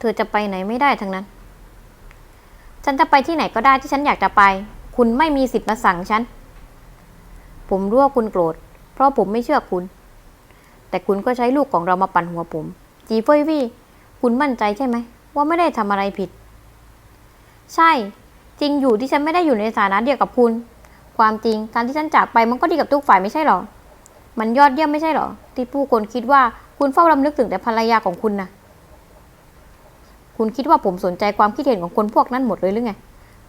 เธอจะไปไหนไม่ได้ทั้งนั้น ฉันจะไปที่ไหนก็ได้ที่ฉันอยากจะไป คุณไม่มีสิทธิ์มาสั่งฉัน ผมรู้ว่าคุณโกรธ เพราะผมไม่เชื่อคุณ แต่คุณก็ใช้ลูกของเรามาปั่นหัวผม จีเฟยวี่ คุณมั่นใจใช่ไหม ว่าไม่ได้ทำอะไรผิด ใช่ จริงอยู่ที่ฉันไม่ได้อยู่ในฐานะเดียวกับคุณ ความจริงการที่ฉันจากไปมันก็ดีกับทุกฝ่ายไม่ใช่หรอ มันยอดเยี่ยมไม่ใช่หรอ ที่ผู้คนคิดว่าคุณเฝ้ารำลึกถึงแต่ภรรยาของคุณนะ คุณคิดว่าผมสนใจความคิดเห็นของคนพวกนั้นหมดเลยหรือไง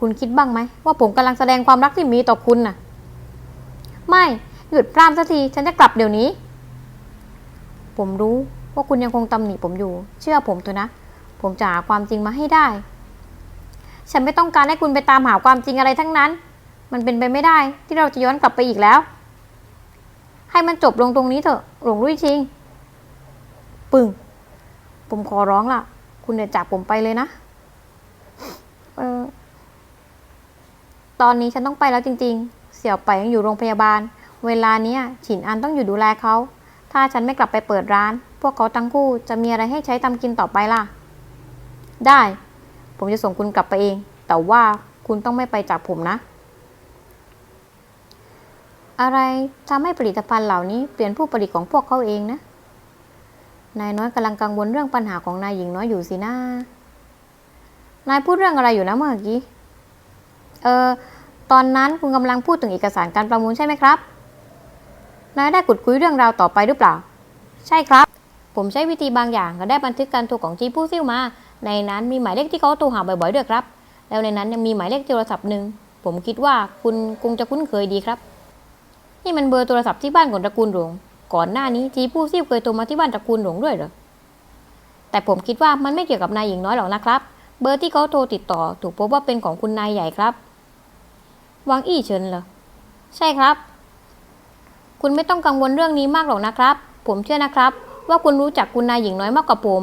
คุณคิดบ้างไหมว่าผมกำลังแสดงความรักที่มีต่อคุณน่ะ ไม่ หยุดพร่ำสักที ฉันจะกลับเดี๋ยวนี้ ผมรู้ว่าคุณยังคงตำหนิผมอยู่ เชื่อผมเถอะนะ ผมจะหาความจริงมาให้ได้ ฉันไม่ต้องการให้คุณไปตามหาความจริงอะไรทั้งนั้น มันเป็นไปไม่ได้ที่เราจะย้อนกลับไปอีกแล้ว ให้มันจบลงตรงนี้เถอะ หลงรุ่ยชิง ปึ้งผมขอร้องล่ะ คุณอย่าจากผมไปเลยนะเออตอนนี้ฉันต้องไปแล้วจริง ๆ เสี่ยวไปยังอยู่โรงพยาบาล เวลาเนี้ยฉินอันต้องอยู่ดูแลเขา ถ้าฉันไม่กลับไปเปิดร้าน พวกเขาทั้งคู่จะมีอะไรให้ใช้ทำกินต่อไปล่ะ ได้ ผมจะส่งคุณกลับไปเอง แต่ว่าคุณต้องไม่ไปจากผมนะ อะไรทำให้ผลิตภัณฑ์เหล่านี้เปลี่ยนผู้ผลิตของพวกเขาเองนะ นายน้อยกำลังกังวลเรื่องปัญหาของนายหญิงน้อยอยู่สินะนายพูดเรื่องอะไรอยู่นะเมื่อกี้ เออตอนนั้นคุณกำลังพูดถึงเอกสารการประมูลใช่ไหมครับ นายได้ขุดคุยเรื่องราวต่อไปหรือเปล่า ใช่ครับ ผมใช้วิธีบางอย่างก็ได้บันทึกการโทรของจีผู้ซิ่วมา ในนั้นมีหมายเลขที่เขาโทรหาบ่อยๆด้วยครับ แล้วในนั้นยังมีหมายเลขโทรศัพท์หนึ่ง ผมคิดว่าคุณคงจะคุ้นเคยดีครับ นี่มันเบอร์โทรศัพท์ที่บ้านของตระกูลหลวง ก่อนหน้านี้จีผู้ซิ่วเคยโทรมาที่บ้านตระกูลหลวงด้วยเหรอ แต่ผมคิดว่ามันไม่เกี่ยวกับนายหญิงน้อยหรอกนะครับ เบอร์ที่เขาโทรติดต่อ ถูกพบว่าเป็นของคุณนายใหญ่ครับ วังอี้เฉินเหรอ ใช่ครับ คุณไม่ต้องกังวลเรื่องนี้มากหรอกนะครับ ผมเชื่อนะครับ ว่าคุณรู้จักคุณนายหญิงน้อยมากกว่าผม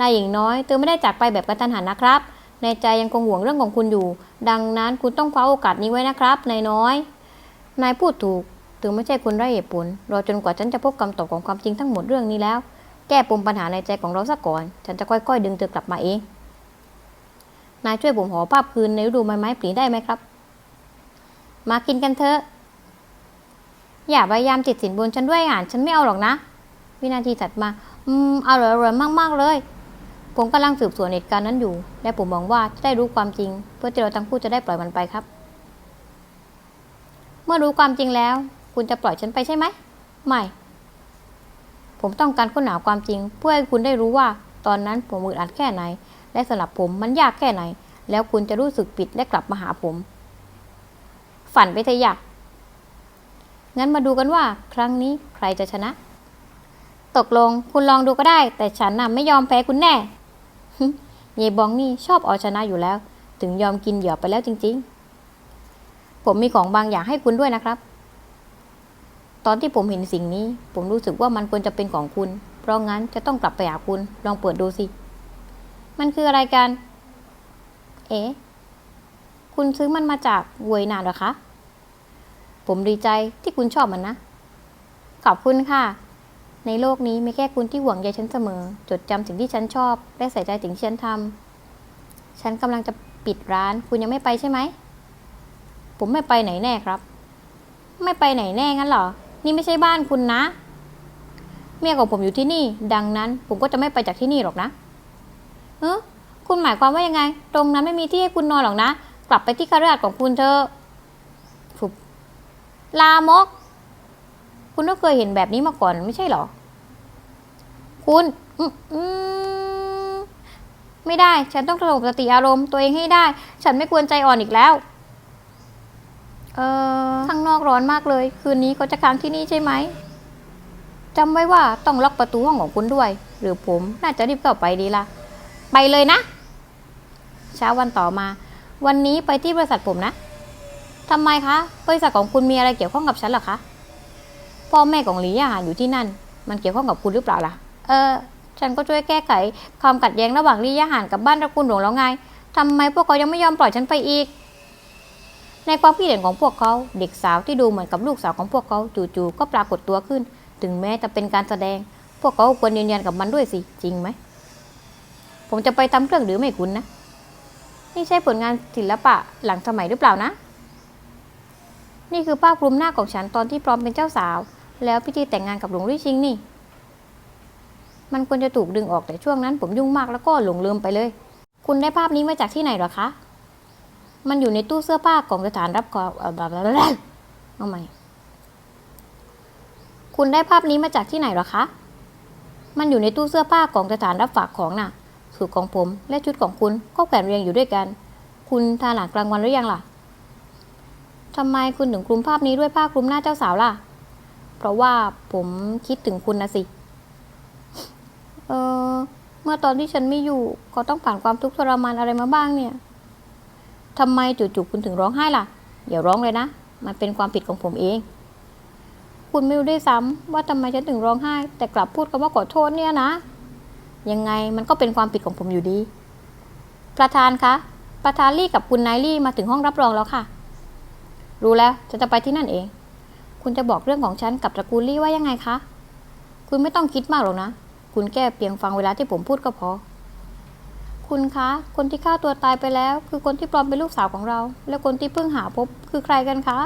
นายหญิงน้อยเธอไม่ได้จากไปแบบกระทันหันนะครับ ในใจยังคงห่วงเรื่องของคุณอยู่ ดังนั้นคุณต้องคว้าโอกาสนี้ไว้นะครับ นายน้อย นายพูดถูก เธอไม่ใช่คนไร้เหตุผลรอจนกว่าฉันจะพบคำตอบของความจริงทั้งหมดเรื่องนี้แล้ว แก้ปมปัญหาในใจของเราซะก่อน ฉันจะค่อยๆ ดึงเธอกลับมาเอง นายช่วยผมหอภาพคืนในฤดูใบไม้ผลิได้ไหมครับ มากินกันเถอะ อย่าพยายามติดสินบนฉันด้วยอ่านฉันไม่เอาหรอกนะ วินาทีถัดมา อืมอร่อยอร่อยมากๆเลย ผมกำลังสืบสวนเหตุการณ์นั้นอยู่ และผมหวังว่าจะได้รู้ความจริง เพื่อที่เราทั้งคู่จะได้ปล่อยมันไปครับ เมื่อรู้ความจริงแล้ว คุณจะปล่อยฉันไปใช่ไหม ไม่ ผมต้องการค้นหาความจริง เพื่อให้คุณได้รู้ว่าตอนนั้นผมอึดอัดแค่ไหน และสำหรับผมมันยากแค่ไหน แล้วคุณจะรู้สึกผิดและกลับมาหาผม ฝันไปเถอะอยากงั้นมาดูกันว่า ครั้งนี้ใครจะชนะ ตกลงคุณลองดูก็ได้ แต่ฉันน่ะไม่ยอมแพ้คุณแน่ฮึเยบองนี่ชอบเอาชนะอยู่แล้ว ถึงยอมกินเหยื่อไปแล้วจริง ๆ ผมมีของบางอย่างให้คุณด้วยนะครับ ตอนที่ผมเห็นสิ่งนี้ ผมรู้สึกว่ามันควรจะเป็นของคุณ เพราะงั้นจะต้องกลับไปหาคุณ ลองเปิดดูสิ มันคืออะไรกัน เอ๊ะคุณซื้อมันมาจากเวยนานเหรอคะ ผมดีใจที่คุณชอบมันนะ ขอบคุณค่ะ ในโลกนี้มีแค่คุณที่ห่วงใยฉันเสมอ จดจำสิ่งที่ฉันชอบ และใส่ใจสิ่งที่ฉันทำ ฉันกำลังจะปิดร้าน คุณยังไม่ไปใช่ไหม ผมไม่ไปไหนแน่ครับ ไม่ไปไหนแน่งั้นเหรอ นี่ไม่ใช่บ้านคุณนะ เมียของผมอยู่ที่นี่ ดังนั้น ผมก็จะไม่ไปจากที่นี่หรอกนะเออคุณหมายความว่ายังไง ตรงนั้นไม่มีที่ให้คุณนอนหรอกนะ กลับไปที่คาราดของคุณเถอะฟุบลามก คุณก็เคยเห็นแบบนี้มาก่อนไม่ใช่หรอ คุณอืมไม่ได้ ฉันต้องสงบสติอารมณ์ตัวเองให้ได้ ฉันไม่ควรใจอ่อนอีกแล้ว เออข้างนอกร้อนมากเลย คืนนี้เขาจะค้างที่นี่ใช่ไหมจำไว้ว่าต้องล็อกประตูห้องของคุณด้วย หรือผมน่าจะรีบเข้าไปดีละไปเลยนะ เช้าวันต่อมา วันนี้ไปที่บริษัทผมนะทำไมคะ บริษัทของคุณมีอะไรเกี่ยวข้องกับฉันเหรอคะ พ่อแม่ของหลียาหานอยู่ที่นั่น มันเกี่ยวข้องกับคุณหรือเปล่าล่ะ เออ ฉันก็ช่วยแก้ไขความขัดแย้งระหว่างลียาหานกับบ้านตระกูลหลวงแล้วไงทำไมพวกเขายังไม่ยอมปล่อยฉันไปอีก ในความคิดเห็นของพวกเขา เด็กสาวที่ดูเหมือนกับลูกสาวของพวกเขาจู่ๆก็ปรากฏตัวขึ้น ถึงแม้จะเป็นการแสดง พวกเขาควรยืนยันกับมันด้วยสิจริงไหม ผมจะไปทำเครื่องดื่มให้คุณนะ นี่ใช่ผลงานศิลปะหลังสมัยหรือเปล่านะ นี่คือผ้าคลุมหน้าของฉันตอนที่พร้อมเป็นเจ้าสาว แล้วพิธีแต่งงานกับหลวงรี่ชิงนี่ มันควรจะถูกดึงออกแต่ช่วงนั้น ผมยุ่งมากแล้วก็หลงลืมไปเลย คุณได้ภาพนี้มาจากที่ไหนหรอคะ มันอยู่ในตู้เสื้อผ้าของสถานรับของเอ่อแบบเอาใหม่คุณได้ภาพนี้มาจากที่ไหนหรอคะ มันอยู่ในตู้เสื้อผ้าของสถานรับฝากของน่ะสูตรของผมและชุดของคุณก็แขวนเรียงอยู่ด้วยกัน คุณทานอาหารกลางวันหรือยังล่ะทำไมคุณถึงคลุมภาพนี้ด้วยผ้าคลุมหน้าเจ้าสาวล่ะ เพราะว่าผมคิดถึงคุณนะสิ เออเมื่อตอนที่ฉันไม่อยู่เขาต้องผ่านความทุกข์ทรมานอะไรมาบ้างเนี่ย ทำไมจู่ๆคุณถึงร้องไห้ล่ะอย่าร้องเลยนะ มันเป็นความผิดของผมเอง คุณไม่รู้ด้วยซ้ำว่าทำไมฉันถึงร้องไห้ แต่กลับพูดคำว่าขอโทษเนี่ยนะ ยังไงมันก็เป็นความผิดของผมอยู่ดี ประธานคะ ประธานลี่กับคุณนายลี่มาถึงห้องรับรองแล้วค่ะ รู้แล้วจะจะไปที่นั่นเอง คุณจะบอกเรื่องของฉันกับตระกูลลี่ว่ายังไงคะ คุณไม่ต้องคิดมากหรอกนะ คุณแค่เพียงฟังเวลาที่ผมพูดก็พอ คุณคะ คนที่ฆ่าตัวตายไปแล้ว คือคนที่ปลอมเป็นลูกสาวของเรา และคนที่เพิ่งหาพบคือใครกันคะ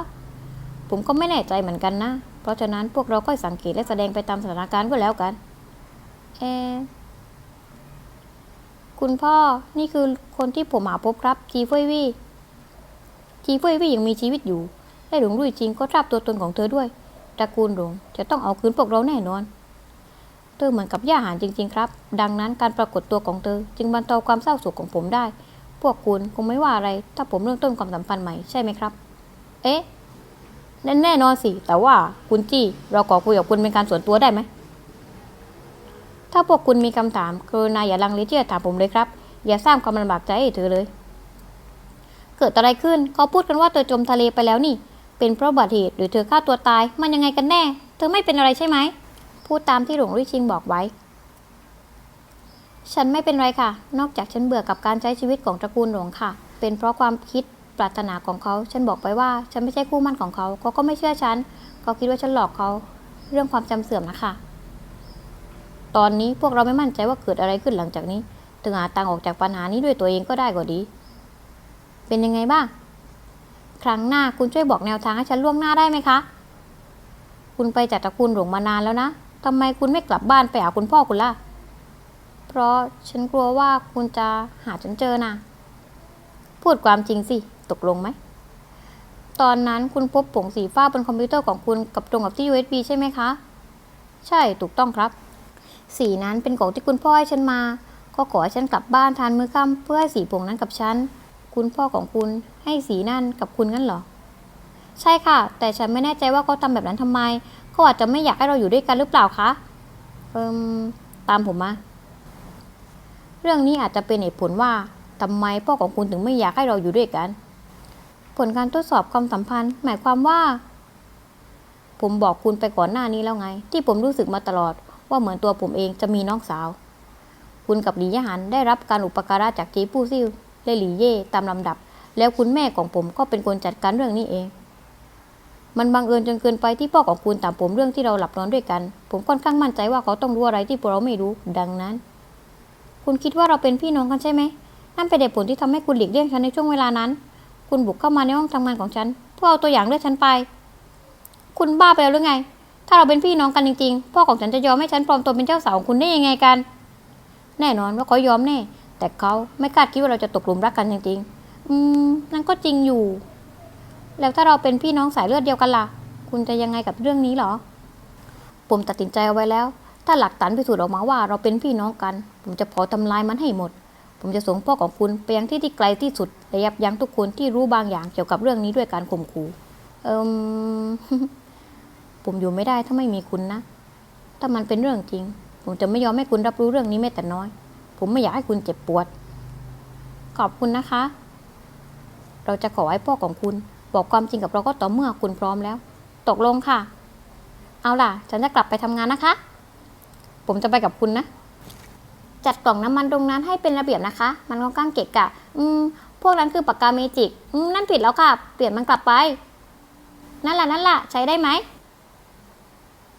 ผมก็ไม่แน่ใจเหมือนกันนะ เพราะฉะนั้นพวกเราก็สังเกตและแสดงไปตามสถานการณ์ก็แล้วกันเอคุณพ่อ นี่คือคนที่ผมหาพบครับจีเฟยวี่จีเฟยวี่ยังมีชีวิตอยู่และหลวงรุ่ยจริงก็ทราบตัวตนของเธอด้วยตระกูลหลวงจะต้องเอาคืนพวกเราแน่นอน ธอเหมือนกับย่าหารจริง ๆ ครับ ดังนั้นการปรากฏตัวของเธอ จึงบรรเทาความเศร้าโศกของผมได้ พวกคุณคงไม่ว่าอะไร ถ้าผมเริ่มต้นความสัมพันธ์ใหม่ใช่ไหมครับ เอ๊ะแน่แน่นอนสิ แต่ว่าคุณจี้ เราขอคุยกับคุณเป็นการส่วนตัวได้ไหม ถ้าพวกคุณมีคำถามกรุณาอย่าลังเลที่จะถามผมเลยครับ อย่าสร้างความลำบากใจให้เธอเลย เกิดอะไรขึ้นเขาพูดกันว่าเธอจมทะเลไปแล้วนี่ เป็นเพราะบัติเหตุหรือเธอฆ่าตัวตาย มันยังไงกันแน่ เธอไม่เป็นอะไรใช่ไหม พูดตามที่หลวงริชิงบอกไว้ ฉันไม่เป็นไรค่ะ นอกจากฉันเบื่อกับการใช้ชีวิตของตระกูลหลวงค่ะ เป็นเพราะความคิดปรารถนาของเขา ฉันบอกไปว่า ฉันไม่ใช่คู่มั่นของเขาเขาก็ไม่เชื่อฉัน เขาคิดว่าฉันหลอกเขา เรื่องความจำเสื่อมนะคะ ตอนนี้พวกเราไม่มั่นใจว่าเกิดอะไรขึ้นหลังจากนี้ ถึงหาทางออกจากปัญหานี้ด้วยตัวเองก็ได้ก็ดี เป็นยังไงบ้าง ครั้งหน้าคุณช่วยบอกแนวทางให้ฉันล่วงหน้าได้ไหมคะ คุณไปจากตระกูลหลวงมานานแล้วนะ ทำไมคุณไม่กลับบ้านไปหาคุณพ่อคุณล่ะ เพราะฉันกลัวว่าคุณจะหาฉันเจอนะ พูดความจริงสิ ตกลงไหม ตอนนั้นคุณพบผงสีฟ้าบนคอมพิวเตอร์ของคุณกับตรงกับที่ USB ใช่ไหมคะ ใช่ ถูกต้องครับ สีนั้นเป็นของที่คุณพ่อให้ฉันมา ก็ขอให้ฉันกลับบ้านทานมื้อค่ำเพื่อให้สีผงนั้นกับฉัน คุณพ่อของคุณให้สีนั่นกับคุณงั้นเหรอ ใช่ค่ะ แต่ฉันไม่แน่ใจว่าเขาทำแบบนั้นทำไม เขาอาจจะไม่อยากให้เราอยู่ด้วยกันหรือเปล่าคะเอิมตามผมมา เรื่องนี้อาจจะเป็นเหตุผลว่าทำไมพ่อของคุณถึงไม่อยากให้เราอยู่ด้วยกัน ผลการทดสอบความสัมพันธ์ หมายความว่า ผมบอกคุณไปก่อนหน้านี้แล้วไง ที่ผมรู้สึกมาตลอด ว่าเหมือนตัวผมเองจะมีน้องสาว คุณกับหลียหันได้รับการอุปการะจากจีปู้ซิ่วและหลีเย่ตามลำดับ แล้วคุณแม่ของผมก็เป็นคนจัดการเรื่องนี้เอง มันบังเอิญจนเกินไปที่พ่อของคุณถามผมเรื่องที่เราหลับนอนด้วยกัน ผมค่อนข้างมั่นใจว่าเขาต้องรู้อะไรที่พวกเราไม่รู้ ดังนั้น คุณคิดว่าเราเป็นพี่น้องกันใช่ไหม นั่นเป็นเหตุผลที่ทำให้คุณหลีกเลี่ยงฉันในช่วงเวลานั้น คุณบุกเข้ามาในห้องทำงานของฉันเพื่อเอาตัวอย่างเลือดฉันไป คุณบ้าไปแล้วหรือไง ถ้าเราเป็นพี่น้องกันจริงๆ พ่อของฉันจะยอมให้ฉันปลอมตัวเป็นเจ้าสาวของคุณได้ยังไงกัน แน่นอนว่าเขายอมแน่ แต่เขาไม่คาดคิดว่าเราจะตกหลุมรักกันจริงๆ อืมนั่นก็จริงอยู่ แล้วถ้าเราเป็นพี่น้องสายเลือดเดียวกันล่ะ คุณจะยังไงกับเรื่องนี้เหรอ ผมตัดสินใจเอาไว้แล้ว ถ้าหลักฐานพิสูจน์ออกมาว่าเราเป็นพี่น้องกัน ผมจะเผาทำลายมันให้หมด ผมจะส่งพ่อของคุณไปยังที่ที่ไกลที่สุดและยับยั้งทุกคนที่รู้บางอย่างเกี่ยวกับเรื่องนี้ด้วยการข่มขู่ เอิมผมอยู่ไม่ได้ถ้าไม่มีคุณนะ ถ้ามันเป็นเรื่องจริง ผมจะไม่ยอมให้คุณรับรู้เรื่องนี้แม้แต่น้อย ผมไม่อยากให้คุณเจ็บปวด ขอบคุณนะคะ เราจะขอให้พ่อของคุณ บอกความจริงกับเราก็ต่อเมื่อคุณพร้อมแล้ว ตกลงค่ะ เอาล่ะ ฉันจะกลับไปทำงานนะคะ ผมจะไปกับคุณนะ จัดกล่องน้ำมันตรงนั้นให้เป็นระเบียบนะคะ มันค่อนข้างเกะกะ อืม พวกนั้นคือปากกาเมจิก อืม นั่นผิดแล้วค่ะ เปลี่ยนมันกลับไป นั่นแหละนั่นแหละใช้ได้ไหม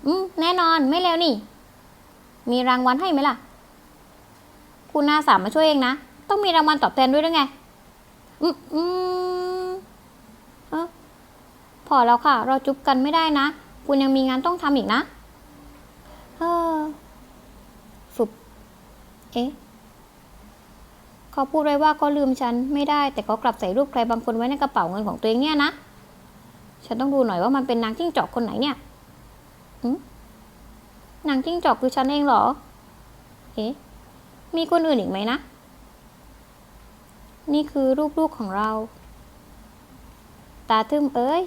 อืม แน่นอนไม่เร็วนี่ มีรางวัลให้ไหมล่ะ คุณอาสามาช่วยเองนะ ต้องมีรางวัลตอบแทนด้วยหรือไง อืมอืม พอแล้วค่ะ เราจุบกันไม่ได้นะ คุณยังมีงานต้องทำอีกนะ เออฝึบเอ๊ะเขาพูดไว้ว่าเขาลืมฉันไม่ได้ แต่เขากลับใส่รูปใครบางคนไว้ในกระเป๋าเงินของตัวเองเนี่ยนะ ฉันต้องดูหน่อยว่ามันเป็นนางจิ้งจอกคนไหนเนี่ยอืมนางจิ้งจอกคือฉันเองเหรอ เอ๊ะ มีคนอื่นอีกไหมนะ นี่คือรูปลูกของเรา ตาทึมเอ้ย